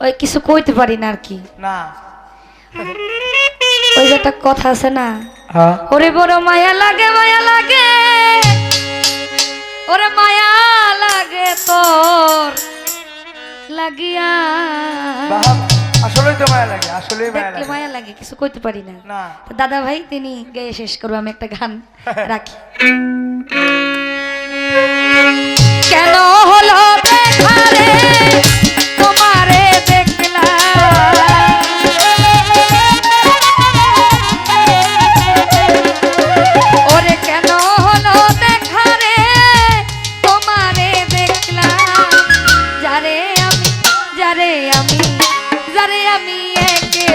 ওই কিছু কইতে পারি না আর কি। না। ওই যে একটা কথা আছে না? ওরে বড় মায়া লাগে মায়া লাগে। ওরে মায়া লাগে তোর। লাগিয়া। আসলে তো মায়া লাগে আসলে মায়া লাগে। মায়া লাগে কিছু কইতে পারি না। দাদা ভাই তিনি গেয়ে শেষ করব আমি একটা গান রাখি। take it.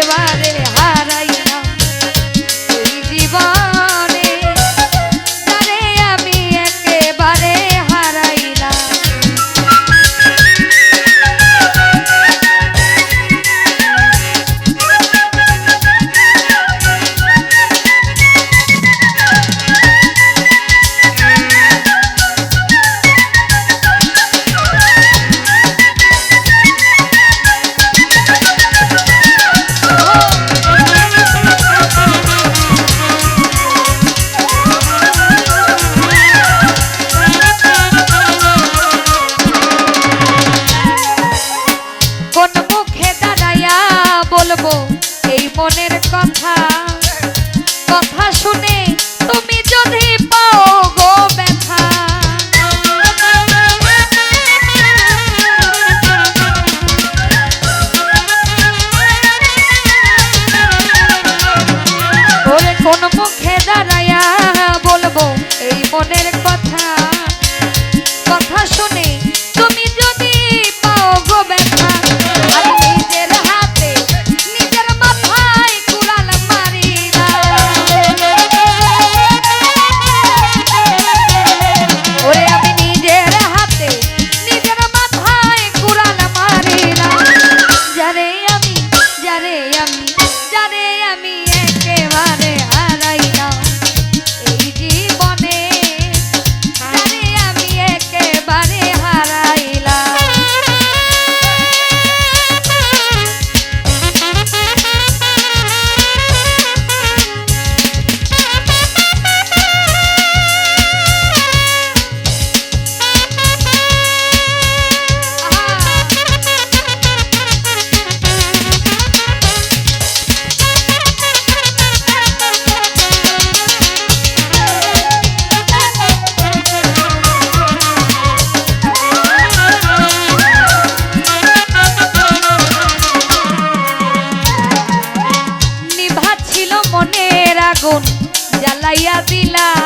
এই মনের খাইয়া দিলা।